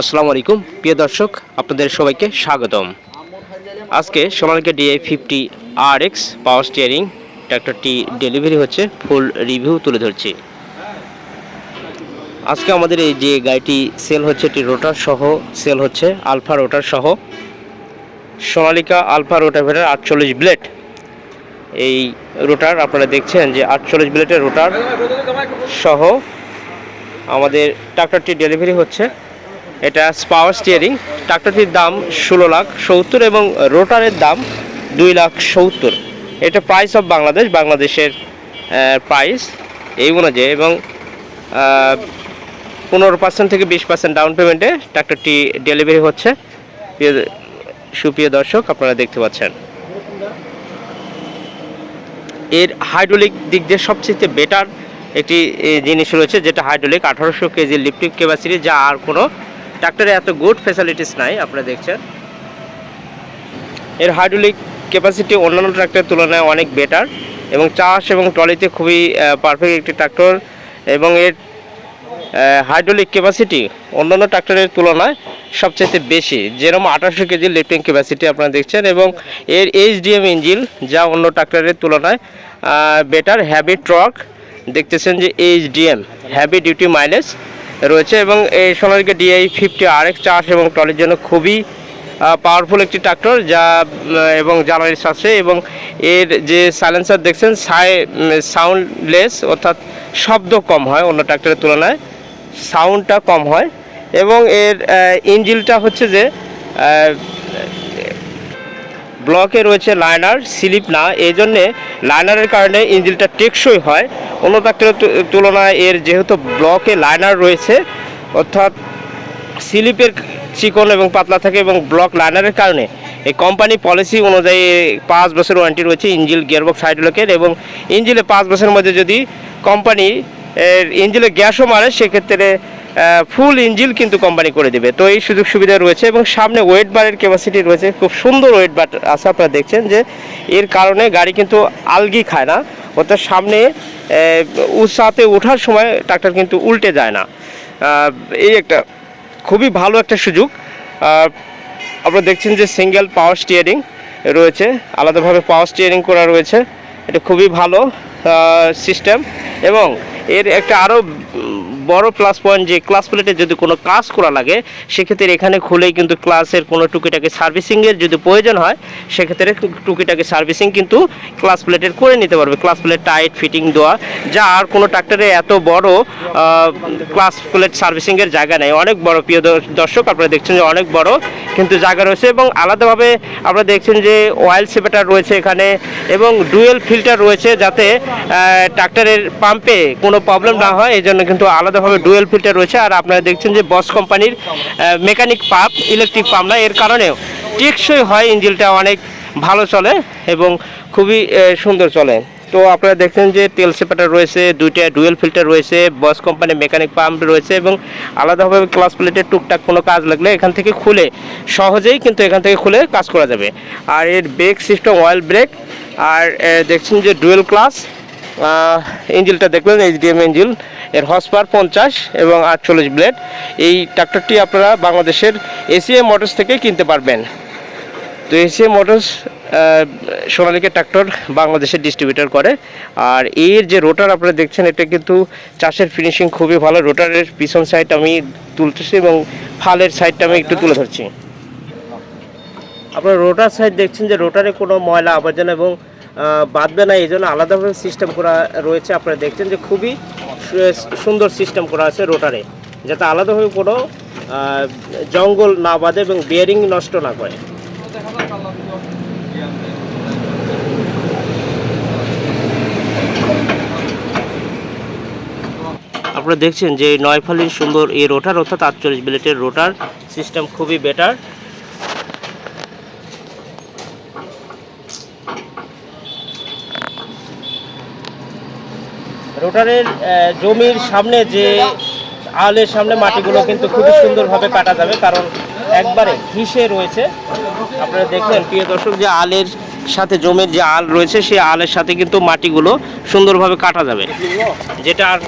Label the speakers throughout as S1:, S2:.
S1: আসসালামু আলাইকুম। প্রিয় দর্শক, আপনাদের সবাইকে স্বাগতম। আজকে Sonalika DI fifty R X power steering ট্র্যাক্টরটি delivery হচ্ছে ফুল রিভিউ তুলে ধরছি। আজকে আমাদের এই যে গাড়িটি সেল হচ্ছে, এটি রোটার সহ সেল হচ্ছে আলফা রোটার সহ। সোনালিকা আলফা রোটাভেটার আটচল্লিশ ব্লেড এই রোটার আপনারা দেখছেন যে আটচল্লিশ ব্লেডের রোটার সহ আমাদের ট্রাক্টরটি ডেলিভারি হচ্ছে। এটা পাওয়ার স্টিয়ারিং ট্রাক্টরটির দাম ষোলো লাখ সত্তর এবং রোটারের দাম দুই লাখ সত্তর। এটা প্রাইস অফ বাংলাদেশ বাংলাদেশের প্রাইস এই অনুযায়ী এবং পনেরো পার্সেন্ট থেকে বিশ পার্সেন্ট ডাউন পেমেন্টে ট্রাক্টরটি ডেলিভারি হচ্ছে। প্রিয়, সুপ্রিয় দর্শক, আপনারা দেখতে পাচ্ছেন। এর হাইড্রোলিক দিক দিয়ে সবচেয়ে বেটার একটি জিনিস রয়েছে, যেটা হাইড্রোলিক আঠারোশো কেজি লিফটিং ক্যাপাসিটি যা আর কোনো ট্রাক্টরে এত গুড ফ্যাসিলিটিস নাই, আপনারা দেখছেন। এর হাইড্রোলিক ক্যাপাসিটি অন্যান্য ট্রাক্টরের তুলনায় অনেক বেটার এবং চাষ এবং ট্রলিতে খুবই পারফেক্ট একটি ট্রাক্টর এবং এর হাইড্রোলিক ক্যাপাসিটি অন্যান্য ট্রাক্টরের তুলনায় সবচেয়ে বেশি, যেরকম আঠাশশো কেজি লিফটিং ক্যাপাসিটি আপনারা দেখছেন এবং এর এইচডিএম ইঞ্জিন যা অন্য ট্রাক্টরের তুলনায় বেটার হ্যাভি ট্রক দেখতেছেন যে এইচডিএম হ্যাভি ডিউটি মাইলেজ রয়েছে এবং এই Sonalika DI fifty R X চাষ এবং টলের জন্য খুবই পাওয়ারফুল একটি ট্রাক্টর যা এবং জ্বালানির সাশ্রয় এবং এর যে সাইলেন্সার দেখছেন, সাই সাউন্ডলেস অর্থাৎ শব্দ কম হয় অন্য ট্রাক্টরের তুলনায় সাউন্ডটা কম হয় এবং এর ইঞ্জিলটা হচ্ছে যে ব্লকে রয়েছে লাইনার, স্লিপ না। এই জন্যে লাইনারের কারণে ইঞ্জিনটা টেকসই হয়। অন্য ট্রাক্টরের তুলনায় এর যেহেতু ব্লকে লাইনার রয়েছে, অর্থাৎ স্লিপের চিকন এবং পাতলা থাকে এবং ব্লক লাইনারের কারণে এই কোম্পানি পলিসি অনুযায়ী পাঁচ বছর ওয়ারেন্টি রয়েছে ইঞ্জিল গিয়ারবক্স হাইড্রোলিকের এবং ইঞ্জিলে পাঁচ বছরের মধ্যে যদি কোম্পানি এর ইঞ্জিলে গ্যাসও মারে, সেক্ষেত্রে ফুল ইঞ্জিল কিন্তু কোম্পানি করে দেবে। তো এই সুযোগ সুবিধা রয়েছে এবং সামনে ওয়েট বারের ক্যাপাসিটি রয়েছে। খুব সুন্দর ওয়েট বার আছে, আপনারা দেখছেন যে এর কারণে গাড়ি কিন্তু আলগি খায় না। অর্থাৎ সামনে উৎসাহতে ওঠার সময় ট্রাক্টর কিন্তু উল্টে যায় না। এই একটা খুবই ভালো একটা সুযোগ। আপনারা দেখছেন যে সিঙ্গেল পাওয়ার স্টিয়ারিং রয়েছে। আলাদাভাবে পাওয়ার স্টিয়ারিং করা রয়েছে। এটা খুবই ভালো সিস্টেম এবং এর একটা আরও বড় প্লাস পয়েন্ট যে ক্লাস প্লেটে যদি কোনো কাজ করা লাগে, সেক্ষেত্রে এখানে খুলেই কিন্তু ক্লাসের কোনো টুকিটাকি সার্ভিসিংয়ের যদি প্রয়োজন হয়, সেক্ষেত্রে টুকিটাকি সার্ভিসিং কিন্তু ক্লাস প্লেটের করে নিতে পারবে। ক্লাস প্লেট টাইট ফিটিং দেওয়া, যা আর কোনো ট্রাক্টরে এত বড় ক্লাস প্লেট সার্ভিসিংয়ের জায়গা নেই। অনেক বড়, প্রিয় দর্শক, আপনারা দেখছেন যে অনেক বড় কিন্তু জায়গা রয়েছে এবং আলাদাভাবে আপনারা দেখছেন যে অয়েল সেপারেটার রয়েছে এখানে এবং ডুয়েল ফিল্টার রয়েছে যাতে ট্রাক্টরের পাম্পে কোনো প্রবলেম না হয় এই জন্য কিন্তু আলাদাভাবে ডুয়েল ফিল্টার রয়েছে আর আপনারা দেখছেন যে বস কোম্পানির মেকানিক পাম্প ইলেকট্রিক পাম্প না, এর কারণেও টেকসই হয় ইঞ্জিনটা অনেক ভালো চলে এবং খুবই সুন্দর চলে। তো আপনারা দেখছেন যে তেল সেপারেটার রয়েছে, দুইটা ডুয়েল ফিল্টার রয়েছে বস কোম্পানি মেকানিক পাম্প রয়েছে এবং আলাদাভাবে ক্লাস প্লেটের টুকটাক কোনো কাজ লাগলে এখান থেকে খুলে, সহজেই কিন্তু এখান থেকে খুলে কাজ করা যাবে। আর এর ব্রেক সিস্টেম অয়েল ব্রেক আর দেখছেন যে ডুয়েল ক্লাস ইঞ্জিনটা দেখলেন এইচডিএম ইঞ্জিন এর হর্স পাওয়ার পঞ্চাশ এবং আটচল্লিশ ব্লেড এই ট্রাক্টরটি আপনারা বাংলাদেশের এসিএম মোটরস থেকে কিনতে পারবেন। তো এসিএম মোটরস সোনালিকা ট্রাক্টর বাংলাদেশের ডিস্ট্রিবিউটর করে। আর এর যে রোটার আপনারা দেখছেন, এটা কিন্তু চাষের ফিনিশিং খুবই ভালো। রোটারের পিছন সাইড আমি তুলতেছি এবং ফালের সাইডটা আমি একটু তুলে ধরছি। আপনার রোটার সাইড দেখছেন যে রোটারে কোনো ময়লা আবর্জনা এবং বাঁধবে না, এই জন্য আলাদাভাবে সিস্টেম করা রয়েছে। আপনারা দেখছেন যে খুবই সুন্দর সিস্টেম করা আছে রোটারে যাতে আলাদাভাবে কোনো জঙ্গল না বাঁধে এবং বিয়ারিং নষ্ট না করে। আপনারা দেখছেন যে নয় ফালির সুন্দর এই রোটার অর্থাৎ আটচল্লিশ বিলেটের রোটার সিস্টেম খুবই বেটার রোটারের জমির সামনে যে আলের সামনে মাটিগুলো কিন্তু খুবই সুন্দরভাবে কাটা যাবে, কারণ একবারে ঘিসে রয়েছে। আপনারা দেখলেন, প্রিয় দর্শক, যে আলের সাথে জমির যে আল রয়েছে, সেই আলের সাথে কিন্তু মাটিগুলো সুন্দরভাবে কাটা যাবে। যেটা আর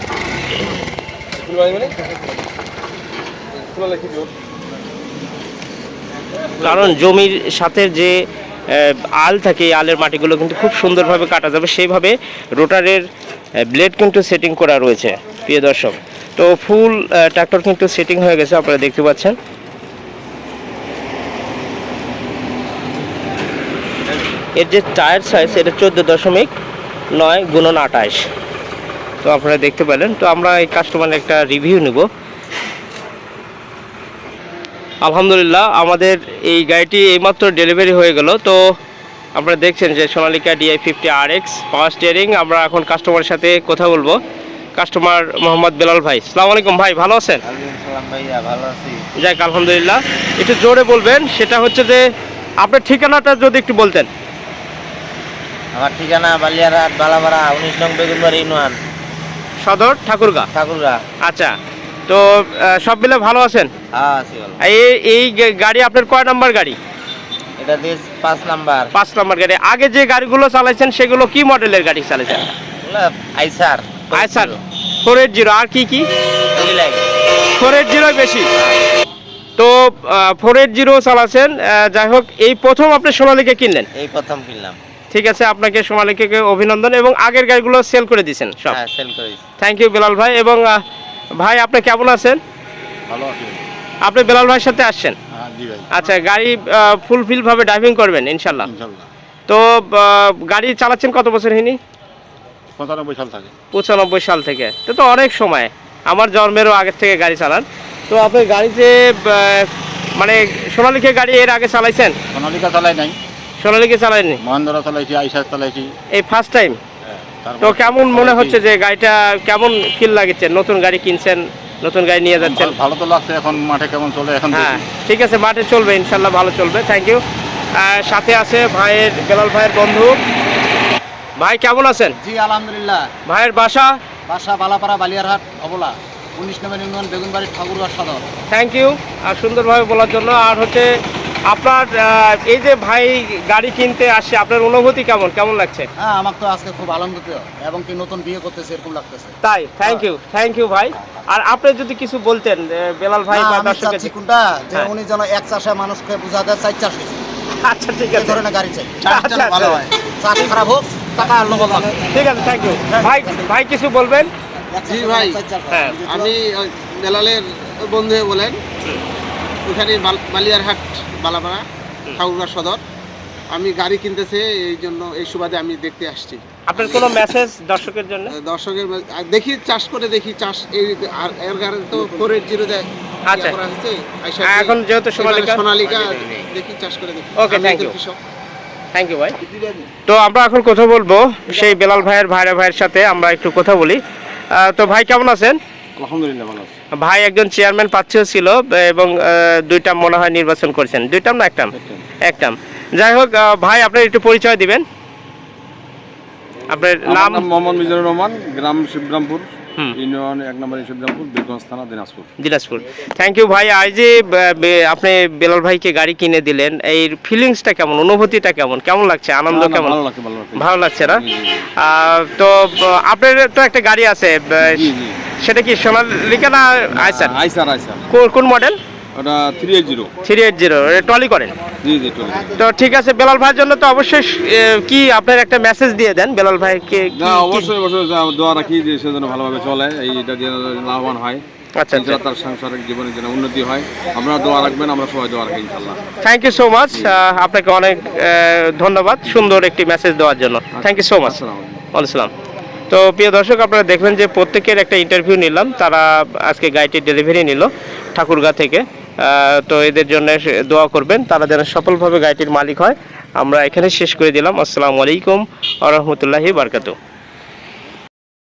S1: কারণ জমির সাথে যে আল থাকে আলের মাটিগুলো কিন্তু খুব সুন্দরভাবে কাটা যাবে। সেইভাবে রোটারের ব্লেড কিন্তু সেটিং করা রয়েছে, প্রিয় দর্শক। তো ফুল ট্র্যাক্টর কিন্তু সেটিং হয়ে গেছে, আপনারা দেখতে পাচ্ছেন। এর যে টায়ার সাইজ এটা চোদ্দ দশমিক নয় গুণন আঠাশ। তো আপনারা দেখতে পেলেন, তো আমরা এই কাস্টমারের একটা রিভিউ নেব। আলহামদুলিল্লাহ, আমাদের এই গাড়িটি এইমাত্র ডেলিভারি হয়ে গেল। তো আপনারা দেখছেন যে Sonalika DI fifty R X power steering আমরা এখন কাস্টমারের সাথে কথা বলব। কাস্টমার মোহাম্মদ বেলাল ভাই সালাম আলাইকুম ভাই ভালো আছেন? যাক আলহামদুলিল্লাহ। একটু জোরে বলবেন সেটা হচ্ছে যে আপনার ঠিকানাটা যদি একটু বলতেন।
S2: আমার ঠিকানা বালিয়ারহাট বালাপাড়া উনিশ নং বেগুনবাড়ি ইউনিয়ন
S1: সদর ঠাকুরগা?
S2: ঠাকুরগা।
S1: আচ্ছা তো সব মিলে ভালো আছেন?
S2: হ্যাঁ
S1: এই গাড়ি আপনার কয় নাম্বার গাড়ি?
S2: এটা দিয়ে পাঁচ নাম্বার।
S1: পাঁচ নাম্বার গাড়ি। আগে যে গাড়িগুলো চালাইছেন সেগুলো কি মডেলের গাড়ি চালাইছেন?
S2: আইসার।
S1: আচ্ছা ফোর এইট জিরো। আর কি কি? ফোর এইট জিরো বেশি। তো ফোর এইট জিরো চালাচ্ছেন যাই হোক এই প্রথম আপনি সোনালিকে কিনলেন?
S2: এই প্রথম কিনলাম।
S1: ঠিক আছে আপনাকে সোনালিকে অভিনন্দন এবং আগের গাড়িগুলো সেল করে দিয়েছেন সব।
S2: হ্যাঁ সেল করেছি
S1: থ্যাংক ইউ বেলাল ভাই। এবং ভাই আপনি কেমন আছেন?
S2: ভালো আছি।
S1: আপনি বেলাল ভাইয়ের সাথে আসছেন। আচ্ছা গাড়ি ফুলফিল ভাবে ড্রাইভিং করবেন ইনশাল্লাহ। তো গাড়ি চালাচ্ছেন কত বছর হিনি?
S3: পঁচানব্বই সাল থাকে।
S1: পঁচানব্বই সাল থেকে। তো তো অনেক সময়। আমার জন্মেরও আগের থেকে গাড়ি চালান। তো আপনি গাড়িতে মানে সোনালিকে গাড়ি এর আগে চালাইছেন?
S3: সোনালিকা চালাই নাই।
S1: সোনালিকে চালাইনি
S3: মহেন্দ্রা চালাইছি আইসার চালাইছি।
S1: এই ফার্স্ট টাইম তো কেমন মনে হচ্ছে যে গাড়িটা কেমন ফিল লাগছে নতুন গাড়ি কিনছেন? নতুন গাড়ি নিয়ে যাচ্ছেন।
S3: ভালো- তো লাগছে এখন মাঠে কেমন চলে এখন
S1: হ্যাঁ ঠিক আছে মাঠে চলবে ইনশাল্লাহ ভালো চলবে থ্যাংক ইউ সাথে আছে ভাইয়ের বেলাল ভাইয়ের বন্ধু। ভাই কেমন আছেন?
S4: জি আলহামদুলিল্লাহ।
S1: ভাইয়ের বাসা?
S4: বাসা বালাপাড়া বালিয়ারহাট অবলা উনিশ নম্বর ইউনিয়ন বেগুনবাড়ি ঠাকুরগাঁ সদর।
S1: থ্যাংক ইউ আর সুন্দরভাবে বলার জন্য আর হচ্ছে আপনার আহ, এই যে ভাই গাড়ি কিনতে আসছে আপনার অনুভূতি কেমন? কেমন লাগছে?
S4: হ্যাঁ আমার তো আজকে খুব আনন্দিত এবং কি নতুন বিয়ে করতেছে এরকম লাগতেছে।
S1: তাই? থ্যাংক ইউ থ্যাংক ইউ ভাই। আর আপনি যদি কিছু বলতেন বেলাল ভাই বা দর্শকের
S4: কোনটা? যে
S1: হ্যাঁ।
S4: উনি যেন এক চাষা মানুষকে বোঝাতে চার চাষ
S1: আচ্ছা ঠিক আছে।
S4: ধরনের গাড়ি চাই।
S1: আচ্ছা,
S4: ভালো
S1: আচ্ছা।
S4: হয়। চাষ খারাপ হোক টাকা আর লোক
S1: ঠিক আছে থ্যাংক ইউ ভাই ভাই কিছু বলবেন?
S5: জি ভাই।
S1: হ্যাঁ।
S5: আমি বেলালের বন্ধু বলেন। ওখানে বালিয়ারহাট বালাপাড়া ঠাকুরগাঁ সদর। আমি গাড়ি কিনতেছে এই জন্য এই সুবাদে আমি দেখতে আসছি।
S1: আপনার কোনো মেসেজ দর্শকের জন্য?
S5: দর্শকের দেখি চাষ করে দেখি চাষ এই আর এর গাড়ি তো ফোর এইট জিরো
S1: আচ্ছা।
S5: করা
S1: হ্যাঁ, এখন যেহেতু সোনালিকা-
S5: সোনালিকা দেখি চাষ করে দেখি।
S1: Okay,
S5: আমি
S1: thank
S5: একজন
S1: you.
S5: কৃষক।
S1: থ্যাংক ইউ ভাই। তো আমরা এখন কথা বলব সেই বেলাল ভাইয়ের ভাইরা ভাইয়ের সাথে আমরা একটু কথা বলি। আহ, তো ভাই কেমন আছেন?
S3: আলহামদুলিল্লাহ ভালো আছে।
S1: ভাই একজন চেয়ারম্যান প্রার্থীও ছিল এবং দুইটাম দুইটা মনে হয় নির্বাচন করেছেন। দুইটাম না একটাম? একটাম। যাই হোক ভাই আপনার একটু পরিচয় দিবেন? আপনার নাম?
S6: মোহাম্মদ মিজানুর রহমান গ্রাম শিবগ্রামপুর।
S1: হুম।
S6: ইউনিয়ন এক নম্বর শিবগ্রামপুর বীরগঞ্জ থানা দিনাজপুর।
S1: দিনাজপুর। থ্যাংক ইউ ভাই। আজ যে আপনি বেলাল ভাইকে গাড়ি কিনে দিলেন এই ফিলিংসটা কেমন? অনুভূতিটা কেমন? কেমন লাগছে? আনন্দ কেমন?
S6: ভালো লাগছে ভালো লাগছে।
S1: ভালো লাগছে না? তো আপনার তো একটা গাড়ি আছে সেটা কি সোনালিকা না আইসার
S6: আইসার আইসার
S1: কোন মডেল
S6: ওটা three eight zero
S1: three eight zero trolley করেন
S6: জি জি চলে
S1: তো ঠিক আছে বেলাল ভাইয়ের জন্য তো অবশ্যই কি আপনার একটা মেসেজ দিয়ে দেন বেলাল ভাইকে কি-
S6: না অবশ্যই অবশ্যই দোয়া রাখি যে সে যেন ভালোভাবে চলে এই এটা লাভবান হয়।
S1: আচ্ছা আচ্ছা।
S6: তার সাংসারিক জীবনের উন্নতি হয়। দোয়া রাখবেন আমরা সবাই দোয়া রাখি ইনশাল্লাহ
S1: থ্যাংক ইউ সো মাচ আপনাকে অনেক ধন্যবাদ সুন্দর একটি মেসেজ দেওয়ার জন্য। থ্যাংক ইউ সো মাচ
S6: আসসালামু।
S1: তো প্রিয় দর্শক, আপনারা দেখলেন যে প্রত্যেকের একটা ইন্টারভিউ নিলাম। তারা আজকে গাড়িটির ডেলিভারি নিল ঠাকুরগা থেকে। তো এদের জন্য দোয়া করবেন, তারা যেন সফলভাবে গাড়িটির মালিক হয়। আমরা এখানে শেষ করে দিলাম। আসসালামু আলাইকুম আ রহমতুল্লাহি বারকাতু